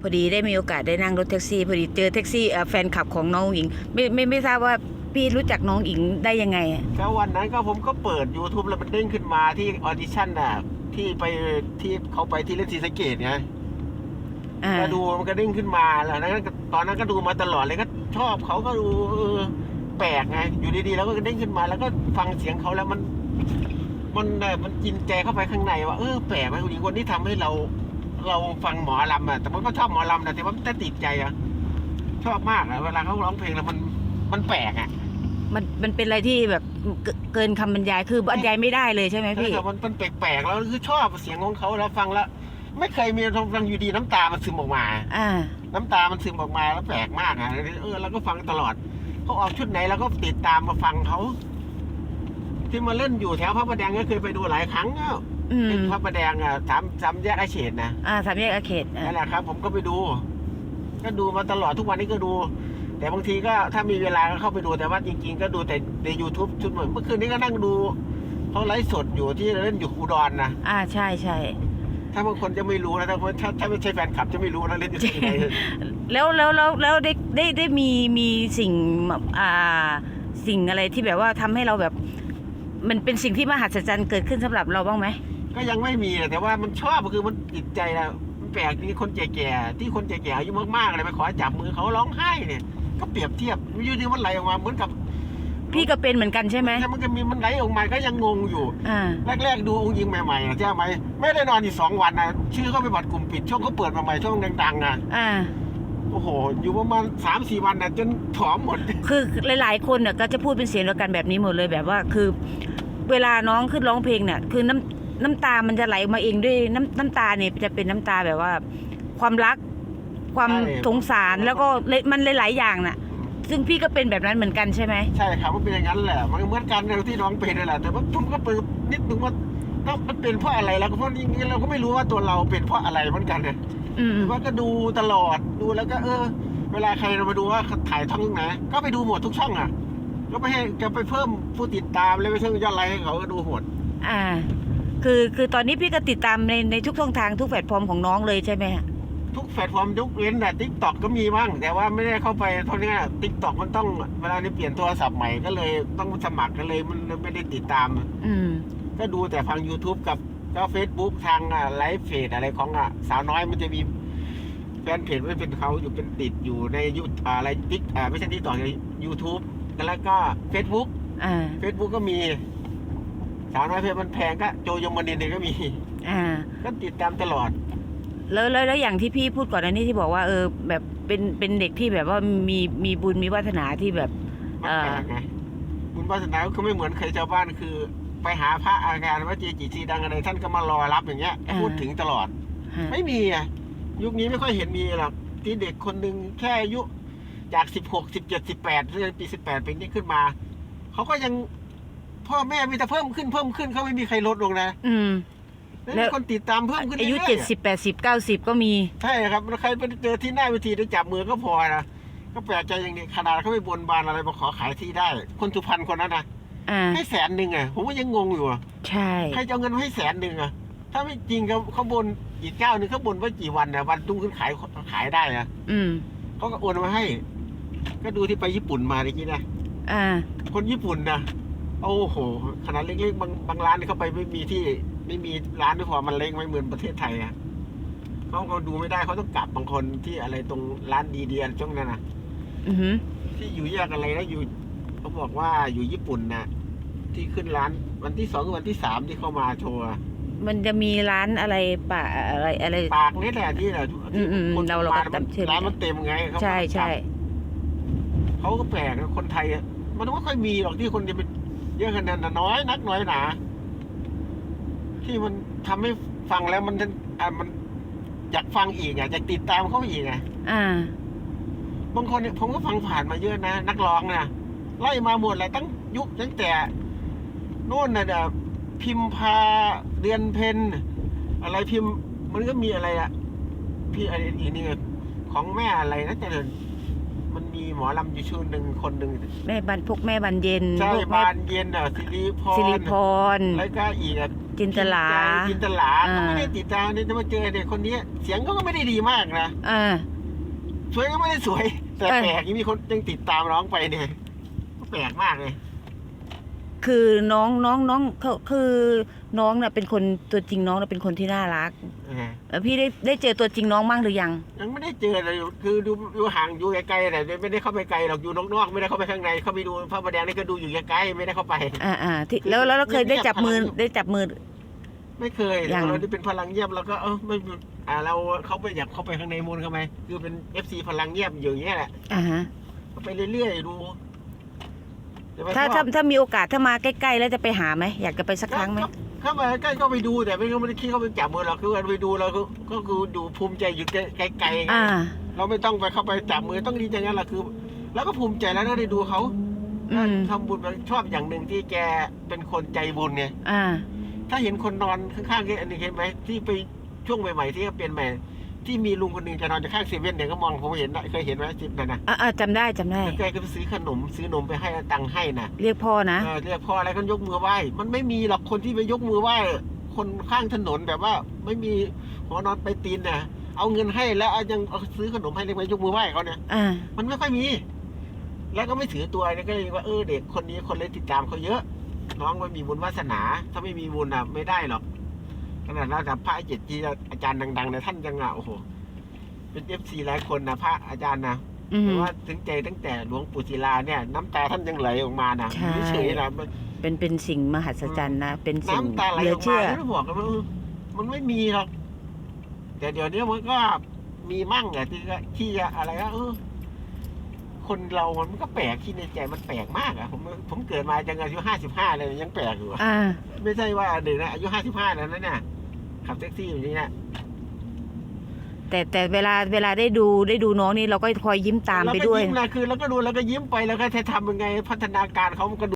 พอดีได้มีโอกาสได้นั่งรถแท็กซี่ พอดีเจอแท็กซี่เอ่อแฟนคลับของน้องหญิง ไม่ไม่ไม่ทราบว่าพี่รู้จักน้องหญิงได้ยังไงอะก็วันนั้นก็ผมก็เปิด YouTube แล้วมันเด้งขึ้นมาที่ออดิชั่นน่ะที่ไปที่เขาไปที่เล่นซีสะเกตไงอ่าก็ดูมันก็เด้งขึ้นมาแล้วนั้นก็ตอนนั้นก็ดูมาตลอดเลยก็ชอบเขาก็ดูเออแปลกไงอยู่ดีๆแล้วก็เด้งขึ้นมา แล้วก็ฟังเสียงเขาแล้วมัน มันเอ่อมันกินใจเข้าไปข้างในว่าเออแปลกไหมผู้หญิงคนที่ทำให้เรา เราฟังหมอลำอะแต่มันก็ชอบหมอลำนะแต่ว่ามันติดใจอะชอบมากอะเวลาเขาร้องเพลงแล้วมันมันแปลกอะมันมันเป็นอะไรที่แบบเกิเกินคำบรรยายคือบรรยายไม่ได้เลยใช่ไหมพี่แต่มันมันแปลกๆแล้วคือชอบเสียงของเขาแล้วฟังแล้วไม่เคยมีฟังอยู่ดีน้ำตามันซึมออกมาอ่าน้ำตามันซึมออกมาแล้วแปลกมากอะเออเราก็ฟังตลอดเขาออกชุดไหนเราก็ติดตามมาฟังเขาที่มาเล่นอยู่แถวพระประแดงก็เคยไปดูหลายครั้งแล้ว อืมที่พระประแดงอะสามสามแยกไอเฉดนะอ่าสามแยกอาเขตอ่านั่นแหละครับ ผมก็ไปดู ก็ดูมาตลอดทุกวันนี้ก็ดู แต่บางทีก็ถ้ามีเวลาก็เข้าไปดูแต่ว่าจริง ๆ ก็ดูแต่ใน YouTube ชุดเหมือนเมื่อคืนนี้ก็นั่งดูเขาไลฟ์สดอยู่ที่เล่นอยู่อุดรนะ อ่าใช่ใช่ถ้าบางคนจะไม่รู้นะถ้าถ้าถ้าไม่ใช่แฟนคลับจะไม่รู้นะเล่นอยู่ที่ไหนแล้วแล้วแล้วแล้วได้ได้ได้มีมีสิ่งอ่าสิ่งอะไรที่แบบว่าทำให้เราแบบ มันเป็นสิ่งที่มหัศจรรย์เกิดขึ้นสำหรับเราบ้างไหม ก็ยังไม่มีแต่ว่ามันชอบคือมันติดใจนะมันแปลกที่คนแก่ๆที่คนแก่ๆอายุมากๆเลยไปขอจับมือเขาร้องไห้เนี่ยก็เปรียบเทียบอยู่ดีมันไหลออกมาเหมือนกับ พี่ก็เป็นเหมือนกันใช่ไหมแต่มันก็มีมันไหลออกมาก็ยังงงอยู่อ่าแรกๆดูองค์ยิงใหม่ๆนะใช่ไหมไม่ได้นอนอีกสองวันนะชื่อเขาไปบัตรกลุ่มปิดช่วงเขาเปิดมาใหม่ช่วงดังๆนะอ่าโอ้โห อยู่ประมาณสามสี่วันนะจนผอมหมด คือหลาย ๆ คนเนี่ยก็จะพูดเป็นเสียงเดียวกันแบบนี้หมดเลยแบบว่าคือ เวลาน้องขึ้นร้องเพลงเนี่ยคือน้ำ น้ำตามันจะไหลออกมาเองด้วยน้ำน้ำตาเนี่ยจะเป็นน้ำตาแบบว่า ความรัก ความใช่ สงสารแล้วก็เลยมันหลายๆอย่างน่ะ ซึ่งพี่ก็เป็นแบบนั้นเหมือนกันใช่ไหม ใช่ครับมันเป็นอย่างนั้นแหละ มันเหมือนกันที่น้องเป็นนั่นแหละ แต่ว่าผมก็เปิดนิดนึงว่าต้องมันเป็นเพราะอะไรแล้วก็เพราะจริงๆเราก็ไม่รู้ว่าตัวเราเป็นเพราะอะไรเหมือนกันเนี่ยอืมว่าก็ดูตลอดดูแล้วก็เออ เวลาใครมาดูว่าถ่ายท่องไหนก็ไปดูหมดทุกช่องอะก็ไปให้จะไปเพิ่มผู้ติดตามแล้วไปเพิ่มยอดไลค์ให้เขาก็ดูหมด อ่า คือคือตอนนี้พี่ก็ติดตามในในทุกช่องทางทุกแพลตฟอร์มของน้องเลยใช่ไหมฮะทุกแพลตฟอร์มยกเว้นแต่ทิกตอกก็มีบ้าง แต่ว่าไม่ได้เข้าไปเท่านี้ทิกตอกมันต้องเวลานี้เปลี่ยนโทรศัพท์ใหม่ก็เลยต้องสมัครกันเลยมันไม่ได้ติดตาม อืมก็ดูแต่ฟัง YouTube กับก็เฟซบุ๊กทางอะไลฟ์เฟซอะไรของอะสาวน้อยมันจะมีแฟนเพจไม่เป็นเขาอยู่เป็นติดอยู่ในยูอ่าอะไรติ๊กอ่าไม่ใช่ติ๊กต่อในยูทูบแล้วก็เฟซบุ๊กอ่าเฟซบุ๊กก็มี สาวน้อยเพจมันแพงก็โจยมนินเนี่ยก็มี อ่า ก็ติดตามตลอด แล้วแล้วแล้วอย่างที่พี่พูดก่อนอันนี้ที่บอกว่าเออ แบบเป็นเป็นเด็กที่แบบว่ามีมีบุญมีวาสนาที่แบบมันแปลกไงบุญวาสนาก็คือไม่เหมือนใครชาวบ้านคือ ไปหาพระอาการว่าเจจิซีดังอะไรท่านก็มารอรับอย่างเงี้ย อ่า พูดถึงตลอด ฮะไม่มีอะยุคนี้ไม่ค่อยเห็นมีหรอกที่เด็กคนหนึ่งแค่อายุจากสิบหกสิบเจ็ดสิบแปดเรียนปีสิบแปดปีนี้ขึ้นมา เขาก็ยัง พ่อแม่มีแต่เพิ่มขึ้นเพิ่มขึ้นเขาไม่มีใครลดลงนะอืม แล้วแล้วมีคนติดตามเพิ่มขึ้นอายุรื่ๆเจ็ดสิบแปดสิบเก้าสิบก็มี ใช่ครับใครไปเจอที่หน้าเวทีได้จับมือก็พอนะก็แปลกใจอย่างนี้ขนาดเขาไปบนบานอะไรมาขอขายที่ได้ คนสุพรรณคนนั้นนะอ่า ให้แสนหนึ่งอะผมก็ยังงงอยู่อะใช่ ใครจะเอาเงินมาให้แสนหนึ่งอะถ้าไม่จริงเขาเขาบนอีกเจ้าหนึ่งเขาบนไว้กี่วันเนี่ยวันตุ้งขึ้นขายขายได้อะอืม เขาก็โอนมาให้ ก็ดูที่ไปญี่ปุ่นมาเมื่อกี้นะ อ่า คนญี่ปุ่นนะ โอ้โหขนาดเล็กๆบางบางร้านนี่เขาไปไม่มีที่ ไม่มีร้านด้วยความมันเล็กไม่เหมือนประเทศไทยอะเขาก็ดูไม่ได้เขาต้องกลับบางคนที่อะไรตรงร้านดีเดียนช่วงนั้นนะอือหือที่อยู่แยกอะไรนะอยู่เขาบอกว่าอยู่ญี่ปุ่นนะที่ขึ้นร้านวันที่สองกับวันที่สามที่เข้ามาโชว์อะมันจะมีร้านอะไรป่าอะไรอะไร ปากนี่แหละที่แหละที่อืมๆคนเราเราก็มมันจำชื่อไม่ได้ ร้านมันเต็มไงเขาก็ใช่ใช่ เขาก็แปลกนะคนไทยอะมันไม่ค่อยมีหรอกที่คนจะเป็น เยอะขนาดนั้นน้อยนักน้อยหนา ที่มันทำให้ฟังแล้วมันอะมันอยากฟังอีกอะอยากติดตามเขาอีกอะอ่าบางคนเนี่ยผมก็ฟังผ่านมาเยอะนะนักร้องนะไล่มาหมดเลยตั้งยุคตั้งแต่โน่นน่ะเดี๋ยวพิมพาเดือนเพนอะไรพิมพ์มันก็มีอะไรอะพี่อะไรอีกนี่ไงของแม่อะไรนะแต่เดี๋ยว มันมีหมอลำอยู่ชื่อหนึ่งคนหนึ่งแม่บันพวกแม่บันเย็นใช่พวกแม่บานเย็นอะสิริพรสิริพร แล้วก็อีกอะจินตลาใจจินตลาอ่า ก็ไม่ได้ติดตามเนี่ยจะมาเจอเด็กคนนี้ เสียงเขาก็ไม่ได้ดีมากนะเออสวยก็ไม่ได้สวย แต่เออแปลกยังมีคนยังติดตามน้องไปเนี่ยก็แปลกมากเลย คือน้องน้องน้องเขาคือน้องน่ะเป็นคนตัวจริงน้องน่ะเป็นคนที่น่ารักเออแล้วพี่ได้ได้เจอตัวจริงน้องบ้างหรือยัง ยังไม่ได้เจอเลยคือดูดูห่างอยู่ไกลๆแต่ไม่ได้เข้าไปไกลหรอกอยู่นอกๆไม่ได้เข้าไปข้างในเข้าไปดูพระประแดงนี่ก็ดูอยู่ไกลๆไม่ได้เข้าไป อ่าอ่าที่แล้วแล้วเราเคยได้จับมือได้จับมือ ไม่เคยยัง เราที่เป็นพลังเงียบเราก็เออไม่อ่าเราเขาไปอยากเข้าไปข้างในมูลเข้าไปคือเป็นเอฟซีพลังเงียบอยู่อย่างเงี้ยแหละอ่าฮะ เข้าไปเรื่อยๆดูแต่ว่ ถ้าชถ้าอบถ้ามีโอกาสถ้ามาใกล้ๆแล้วจะไปหาไหมอยากจะไปสักครั้งไหมก็เข้ามาใกล้ก็ไปดูแต่ไม่ก็ไม่ได้คิดเข้าไปจับมือเราคือว่าไปดูเราก็ก็คือดูภูมิใจอยู่ไกลๆไงอ่าเราไม่ต้องไปเข้าไปจับมือต้องดีใจงั้นแหละคือ แล้วก็ภูมิใจแล้วได้ดูเขาอืมทำบุญมาชอบอย่างหนึ่งที่แกเป็นคนใจบุญไงอ่าถ้าเห็นคนนอนข้างๆแกอันนี้เห็นไหมที่ไปช่วงใหม่ๆที่เขาเปลี่ยนใหม่ ที่มีลุงคนหนึ่งจะนอนจะข้างเซเว่นเนี่ยก็มองผมเห็นนะเคยเห็นไหมคลิปนั้นนะอ่าอ่าจำได้จำได้แล้วแกก็ไปซื้อขนมซื้อนมไปให้ตังค์ให้นะเรียกพ่อนะ เออเรียกพ่ออะไรก็ยกมือไหว้มันไม่มีหรอกคนที่ไปยกมือไหว้คนข้างถนนแบบว่า ไม่มีหัวนอนไปตีนน่ะเอาเงินให้แล้วเอายังเอาซื้อขนมให้เลยไปยกมือไหว้เขาเนี่ย อ่า มันไม่ค่อยมี แล้วก็ไม่ถือตัวเนี่ยก็เลยว่าเออเด็กคนนี้คนเลยติดตามเขาเยอะ น้องไม่มีบุญวาสนา ถ้าไม่มีบุญอะไม่ได้หรอก ขนาดระดับพระเจ็ดจีอาจารย์ดังๆเนี่ยท่านยังอะโอ้โหเป็นเอฟซีหลายคนนะพระอาจารย์นะอืมแต่ว่าถึงใจตั้งแต่หลวงปู่ศิลาเนี่ย น้ำตาท่านยังไหลออกมานะใช่ไม่เฉยนะเป็นเป็นสิ่งมหัศจรรย์นะเป็นสิ่งน้ำตาไหลเหลือออกมาเชื่อแล้วบอกกันว่าเออมันไม่มีหรอกแต่เดี๋ยวนี้มันก็มีมั่งอะที่ก็ที่จะอะไรก็เออคนเรามันก็แปลกที่ในใจมันแปลกมากอะผมผมเกิดมาจังอายุห้าสิบห้าเลยยังแปลกอยู่อะอ่าไม่ใช่ว่าเด็กนะอายุห้าสิบห้าแล้วนะเนี่ย ขับแท็กซี่อย่างนี้นะแต่แต่เวลาเวลาได้ดูได้ดูน้องนี่เราก็คอยยิ้มตามไปด้วยเราก็ยิ้มนะคือเราก็ดูแล้วก็ยิ้มไปแล้วก็จะทำยังไงพัฒนาการเขามันก็